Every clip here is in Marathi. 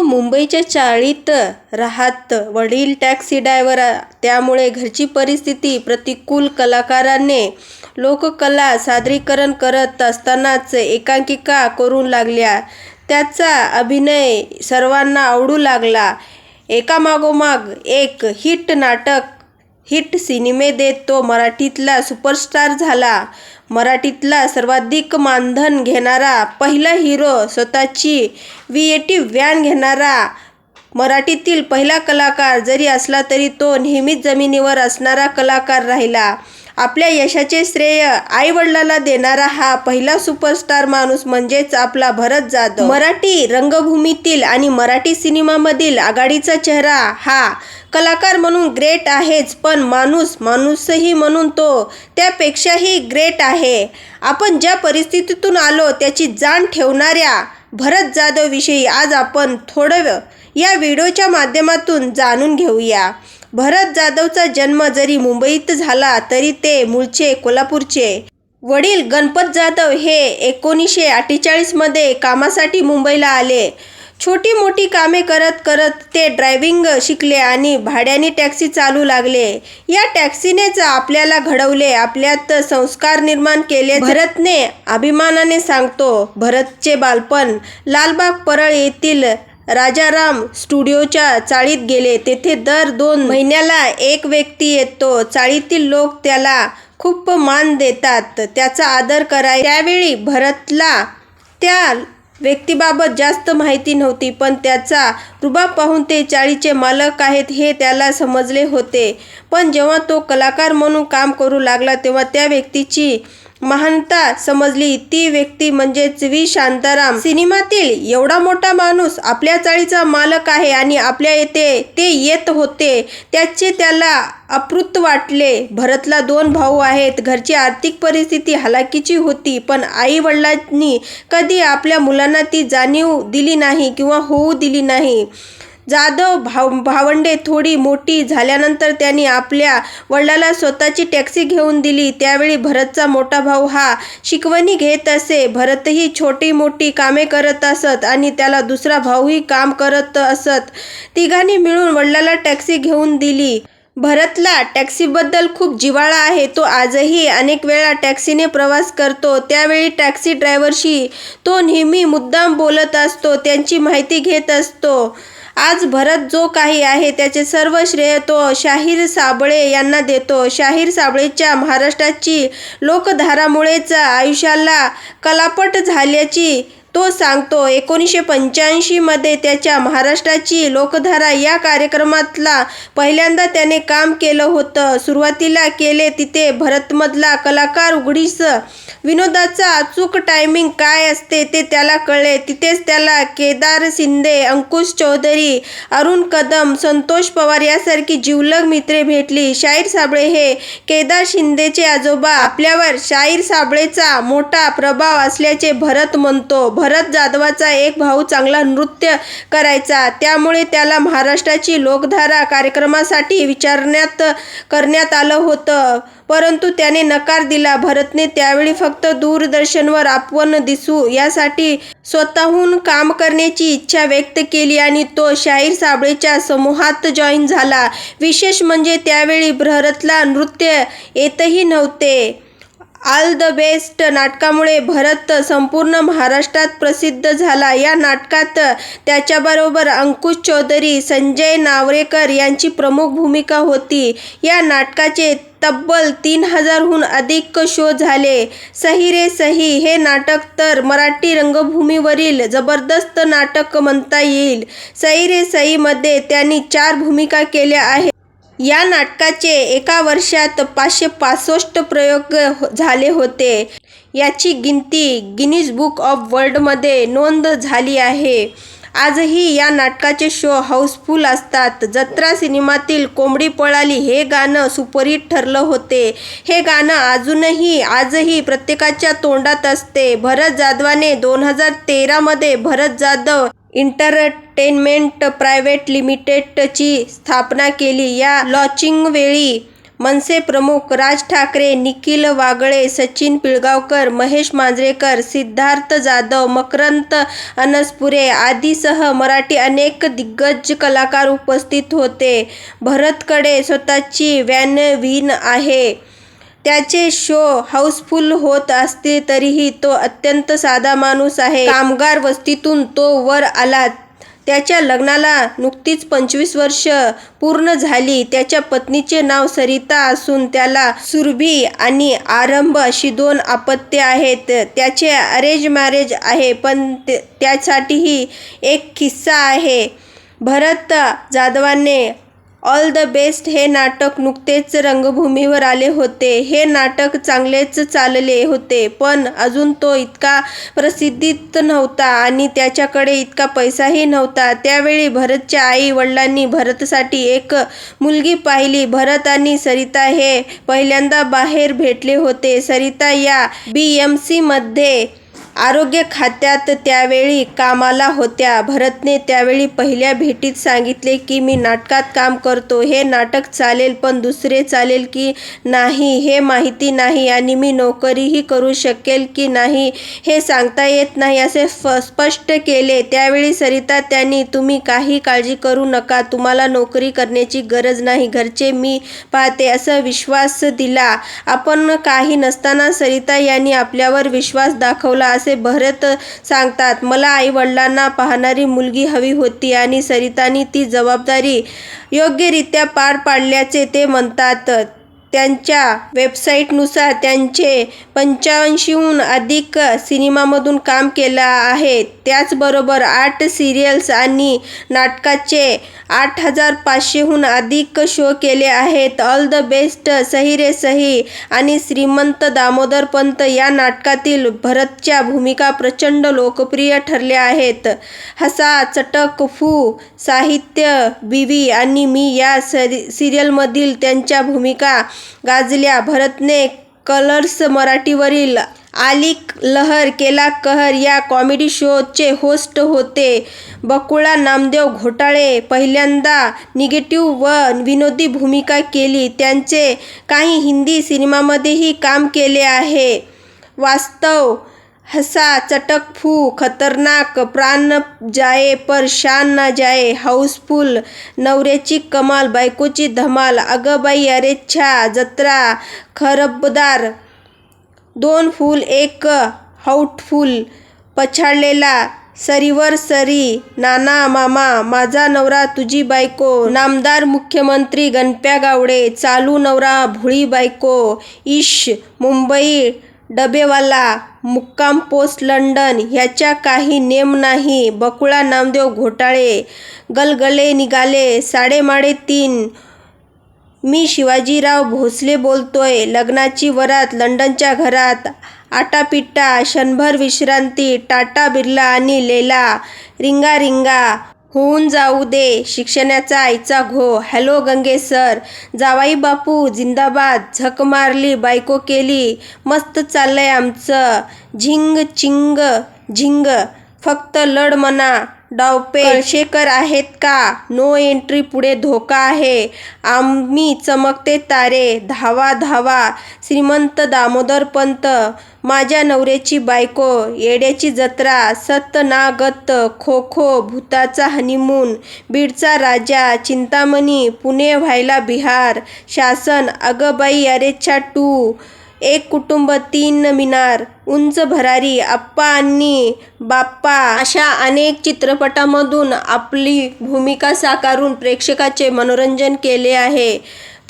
तो मुंबईच्या चाळीत राहत वडील टॅक्सी ड्रायव्हर त्यामुळे घरची परिस्थिती प्रतिकूल कलाकाराने लोककला सादरीकरण करत असतानाच एकांकिका करू लागल्या. त्याचा अभिनय सर्वांना आवडू लागला. एकामागोमाग एक हिट नाटक हिट सिनेमे देत तो मराठीतला सुपरस्टार झाला. मराठीतला सर्वाधिक मानधन घेणारा पहिला हिरो स्वतःची व्हीएटी व्हॅन घेणारा. मराठीतील पहिला कलाकार जरी असला तरी तो नेहमीच जमिनीवर असणारा कलाकार राहिला. आपल्या यशाचे श्रेय आईवडिलाला देणारा हा पहिला सुपरस्टार माणूस म्हणजेच आपला भरत जाधव. मराठी रंगभूमीतील आणि मराठी सिनेमामधील आघाडीचा चेहरा हा कलाकार म्हणून ग्रेट आहेच पण माणूस माणूसही म्हणून तो त्यापेक्षाही ग्रेट आहे. आपण ज्या परिस्थितीतून आलो त्याची जाण ठेवणाऱ्या भरत जाधवविषयी आज आपण थोडं या व्हिडिओच्या माध्यमातून जाणून घेऊया. भरत जाधवचा जन्म जरी मुंबईत झाला तरी ते मूळचे कोल्हापूरचे वडील गणपत जाधव हे एकोणीसशे अठ्ठेचाळीसमध्ये कामासाठी मुंबईला आले. छोटी मोठी कामे करत करत ते ड्रायव्हिंग शिकले आणि भाड्याने टॅक्सी चालू लागले. या टॅक्सीनेच आपल्याला घडवले. आपल्यात संस्कार निर्माण केले. भरतने अभिमानाने सांगतो भरतचे बालपण लालबाग परळ येथील राजाराम स्टुडिओच्या चाळीत गेले. तेथे दर दोन महिन्याला एक व्यक्ती येतो. चाळीतील लोक त्याला खूप मान देतात. त्याचा आदर कराय त्यावेळी भरतला त्या व्यक्तीबाबत जास्त माहिती नव्हती पण त्याचा रुबाब पाहून ते चाळीचे मालक आहेत हे त्याला समजले होते. पण जेव्हा तो कलाकार म्हणून काम करू लागला तेव्हा त्या व्यक्तीची महानता समजली ती व्यक्ती म्हणजेच व्ही. शांताराम. सिनेमातील एवढा मोठा माणूस आपल्या चाळीचा मालक आहे आणि आपल्या येथे ते येत होते त्याचे त्याला अपृत वाटले. भरतला दोन भाऊ आहेत. घरची आर्थिक परिस्थिती हलाकीची होती पण आई वडिलांनी कधी आपल्या मुलांना ती जाणीव दिली नाही किंवा होऊ दिली नाही. जाधव भाव भावंडे थोडी मोठी झाल्यानंतर त्यांनी आपल्या वडिलाला स्वतःची टॅक्सी घेऊन दिली. त्यावेळी भरतचा मोठा भाऊ हा शिकवणी घेत असे. भरतही छोटी मोठी कामे करत असत आणि त्याला दुसरा भाऊही काम करत असत. तिघांनी मिळून वडिलाला टॅक्सी घेऊन दिली. भरतला टॅक्सीबद्दल खूप जिव्हाळा आहे. तो आजही अनेक वेळा टॅक्सीने प्रवास करतो. त्यावेळी टॅक्सी ड्रायव्हरशी तो नेहमी मुद्दाम बोलत असतो. त्यांची माहिती घेत असतो. आज भरत जो काही आहे त्याचे सर्व श्रेय तो शाहीर साबळे यांना देतो. शाहीर साबळेच्या महाराष्ट्राची लोकधारामुळेच आयुष्याला कलापट झाल्याची तो सांगतो एकोणीसशे पंच्याऐंशीमध्ये त्याच्या महाराष्ट्राची लोकधारा या कार्यक्रमातला पहिल्यांदा त्याने काम केलं होतं. सुरुवातीला केले तिथे भरतमधला कलाकार उघडीस. विनोदाचा अचूक टायमिंग काय असते ते त्याला कळले. तिथेच त्याला केदार शिंदे अंकुश चौधरी अरुण कदम संतोष पवार यासारखी जिवलग मित्रे भेटली. शाहीर साबळे हे केदार शिंदेचे आजोबा. आपल्यावर शाहीर साबळेचा मोठा प्रभाव असल्याचे भरत म्हणतो. भरत जाधवाचा एक भाऊ चांगला नृत्य करायचा. त्यामुळे त्याला महाराष्ट्राची लोकधारा कार्यक्रमासाठी विचारण्यात करण्यात आलं होतं. परंतु त्याने नकार दिला. भरतने त्यावेळी फक्त दूरदर्शनवर आपण दिसू यासाठी स्वतःहून काम करण्याची इच्छा व्यक्त केली आणि तो शाहीर साबळेच्या समूहात जॉईन झाला. विशेष म्हणजे त्यावेळी भरतला नृत्य येतही नव्हते. आल द बेस्ट नाटकामुळे भरत संपूर्ण महाराष्ट्रात प्रसिद्ध झाला. या नाटकात त्याच्याबरोबर अंकुश चौधरी संजय नावरेकर यांची प्रमुख भूमिका होती. या नाटकाचे तब्बल तीन हजारहून अधिक शो झाले. सही रे सही हे नाटक तर मराठी रंगभूमीवरील जबरदस्त नाटक म्हणता येईल. सही रे सहीमध्ये त्यांनी चार भूमिका केल्या आहेत. या नाटकाचे एका वर्षात पाचशे पासष्ट प्रयोग झाले होते. याची गिनती गिनीज बुक ऑफ वर्ल्डमध्ये नोंद झाली आहे. आजही या नाटकाचे शो हाऊसफुल असतात. जत्रा सिनेमातील कोंबडी पळाली हे गाणं सुपरहिट ठरलं होते. हे गाणं अजूनही आजही प्रत्येकाच्या तोंडात असते. भरत जाधवाने दोन हजार तेरामध्ये भरत जाधव इंटरटेनमेंट प्रायव्हेट लिमिटेडची स्थापना केली. या लॉचिंगवेळी मनसे प्रमुख राज ठाकरे निखिल वागळे सचिन पिळगावकर महेश मांजरेकर सिद्धार्थ जाधव मकरंद अनसपुरे आदींसह मराठी अनेक दिग्गज कलाकार उपस्थित होते. भरतकडे स्वतःची व्हॅन आहे. त्याचे शो हाऊसफुल होत असले तरीही तो अत्यंत साधा माणूस आहे. कामगार वस्तीतून तो वर आला. त्याच्या लग्नाला नुकतीच पंचवीस वर्ष पूर्ण झाली. त्याच्या पत्नीचे नाव सरिता असून त्याला सुरभी आणि आरंभ अशी दोन अपत्ये आहेत. त्याचे अरेंज मॅरेज आहे पण त्यासाठीही एक किस्सा आहे. भरत जाधवाने ऑल द बेस्ट हे नाटक नुकतेच रंगभूमीवर आले होते. हे नाटक चांगलेच चालले होते पण अजून तो इतका प्रसिद्धीत नव्हता आणि त्याच्याकडे इतका पैसाही नव्हता. त्यावेळी भरतच्या आई वडिलांनी भरतसाठी एक मुलगी पाहिली. भरत आणि सरिता हे पहिल्यांदा बाहेर भेटले होते. सरिता या बी एम सीमध्ये आरोग्य खात्यात त्यावेळी कामाला होत्या. भरतने त्यावेळी पहिल्या भेटीत सांगितले की मी नाटकात काम करतो. हे नाटक चालेल पण दुसरे चालेल की नाही हे माहिती नाही आणि मी नोकरीही करू शकेल की नाही हे सांगता येत नाही असे स्पष्ट केले. त्यावेळी सरिता त्यांनी तुम्ही काही काळजी करू नका. तुम्हाला नोकरी करण्याची गरज नाही. घरचे मी पाहते असं विश्वास दिला. आपण काही नसताना सरिता यांनी आपल्यावर विश्वास दाखवला असे भरत सांगतात मला आईवडिलांना पाहणारी मुलगी हवी होती आणि सरितानी ती जबाबदारी योग्यरित्या पार पाडल्याचे ते म्हणतात. त्यांच्या वेबसाईटनुसार त्यांचे पंच्याऐंशीहून अधिक सिनेमामधून काम केलं आहे. त्याचबरोबर आठ सिरियल्स आणि नाटकाचे आठ हजार पाचशेहून अधिक शो केले आहेत. ऑल द बेस्ट सही रे सही आणि श्रीमंत दामोदर पंत या नाटकातील भरतच्या भूमिका प्रचंड लोकप्रिय ठरल्या आहेत. हसा चटक फू साहित्य बीवी आणि मी या सरि सिरियलमधील त्यांच्या भूमिका गाजल्या. भरतने कलर्स मराठीवरील आली लहर केला कहर या कॉमेडी शोचे होस्ट होते. बकुळा नामदेव घोटाळे पहिल्यांदा निगेटिव्ह व विनोदी भूमिका केली. त्यांचे काही हिंदी सिनेमामध्येही काम केले आहे. वास्तव हसा चटक फू खतरनाक प्राण जाये पर शान ना जाये, हाऊसफुल नवऱ्याची कमाल बायकोची धमाल अगं बाई अरेच्छा जत्रा खरबदार दोन फूल एक हाऊटफुल पछाडलेला सरीवर सरी नाना मामा माझा नवरा तुझी बायको नामदार मुख्यमंत्री गणप्या गावडे चालू नवरा भोळी बायको इश मुंबई डबेवाला मुक्काम पोस्ट लंडन ह्याच्या काही नेम नाही. बकुळा नामदेव घोटाळे गलगले निघाले साडेमाडे तीन. मी शिवाजीराव भोसले बोलतोय. लग्नाची वरात लंडनच्या घरात. आटापिट्टा क्षणभर विश्रांती टाटा बिर्ला आणि लेला. रिंगा रिंगा. होऊन जाऊ दे शिक्षणाचा आईचा घो हॅलो गंगे सर. जावाई बापू जिंदाबाद. झक मारली बायको केली. मस्त चाललंय आमचं. झिंग चिंग झिंग. फक्त लढ म्हणा. डावपे आहेत का? नो एंट्री पुढे धोका आहे. आम्ही चमकते तारे धावा धावा श्रीमंत दामोदर पंत माझ्या नवऱ्याची बायको येड्याची जत्रा सतनागत खो खो भूताचा हनीमून बीडचा राजा चिंतामणी पुणे व्हायला बिहार शासन अगबाई अरेच्छा टू एक कुटुंब तीन मिनार उंच भरारी आप्पा आणि बाप्पा अशा अनेक चित्रपटांमधून आपली भूमिका साकारून प्रेक्षकाचे मनोरंजन केले आहे.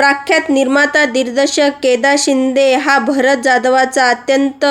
प्रख्यात निर्माता दिग्दर्शक केदार शिंदे हा भरत जाधवाचा अत्यंत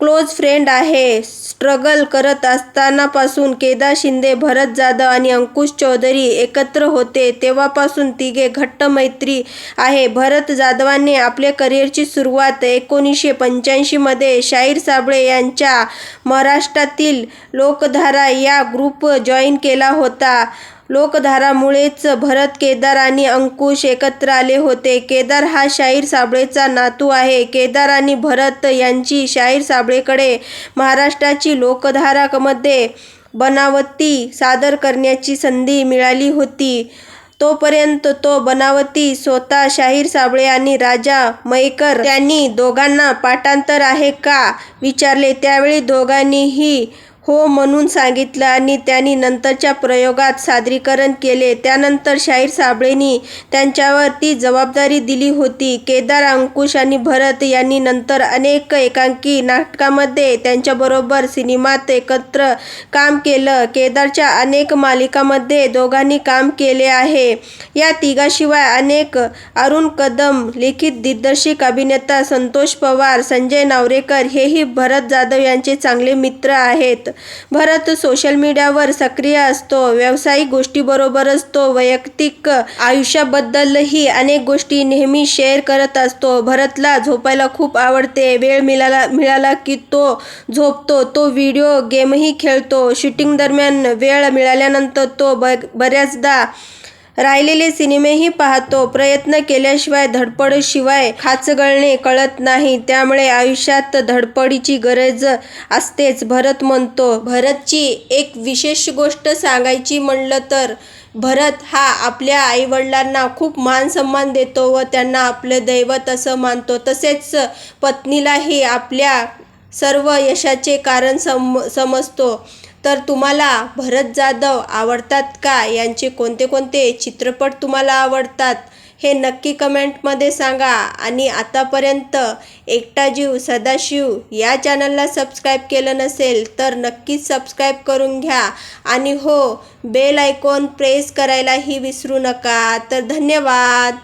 क्लोज फ्रेंड आहे. स्ट्रगल करत असतानापासून केदार शिंदे भरत जाधव आणि अंकुश चौधरी एकत्र होते. तेव्हापासून तिघे घट्ट मैत्री आहे. भरत जाधवाने आपल्या करिअरची सुरुवात एकोणीसशे पंच्याऐंशीमध्ये शाहीर साबळे यांच्या महाराष्ट्रातील लोकधारा या ग्रुप जॉईन केला होता. लोकधारामुळेच भरत केदार आणि अंकुश एकत्र आले होते. केदार हा शाहीर साबळेचा नातू आहे. केदार आणि भरत यांची शाहीर साबळेकडे महाराष्ट्राची लोकधारामध्ये बनावती सादर करण्याची संधी मिळाली होती. तोपर्यंत तो बनावती स्वतः शाहीर साबळे आणि राजा मयकर त्यांनी दोघांना पाठांतर आहे का विचारले. त्यावेळी दोघांनीही हो म्हणून सांगितलं आणि त्यांनी नंतरच्या प्रयोगात सादरीकरण केले. त्यानंतर शाहीर साबळेंनी त्यांच्यावर ती जबाबदारी दिली होती. केदार अंकुश आणि भरत यांनी नंतर अनेक एकांकी नाटकामध्ये त्यांच्याबरोबर सिनेमात एकत्र काम केलं. केदारच्या अनेक मालिकामध्ये दोघांनी काम केले आहे. या तिघाशिवाय अनेक अरुण कदम लिखित दिग्दर्शक अभिनेता संतोष पवार संजय नावरेकर हेही भरत जाधव यांचे चांगले मित्र आहेत. भरत सोशल मीडियावर सक्रिय असतो. व्यावसायिक गोष्टीबरोबरच तो वैयक्तिक आयुष्याबद्दलही अनेक गोष्टी नेहमी शेअर करत असतो. भरतला झोपायला खूप आवडते. वेळ मिळाला मिळाला की तो झोपतो. तो व्हिडिओ गेमही खेळतो. शूटिंग दरम्यान वेळ मिळाल्यानंतर तो ब बऱ्याचदा राहिलेले सिनेमेही पाहतो. प्रयत्न केल्याशिवाय धडपडशिवाय खाचगळणे कळत नाही. त्यामुळे आयुष्यात धडपडीची गरज असतेच भरत म्हणतो. भरतची एक विशेष गोष्ट सांगायची म्हणलं तर भरत हा आपल्या आईवडिलांना खूप मान सन्मान देतो व त्यांना आपले दैवत असं मानतो. तसेच पत्नीलाही आपल्या सर्व यशाचे कारण सम समजतो. तर तुम्हाला भरत जाधव आवडतात का? यांचे कोणते कोणते चित्रपट तुम्हाला आवडतात? हे नक्की कमेंटमध्ये सांगा. आणि आतापर्यंत एकटा जीव सदाशिव या चॅनलला सबस्क्राईब केलं नसेल तर नक्कीच सबस्क्राईब करून घ्या. आणि हो बेल आयकॉन प्रेस करायलाही विसरू नका. तर धन्यवाद!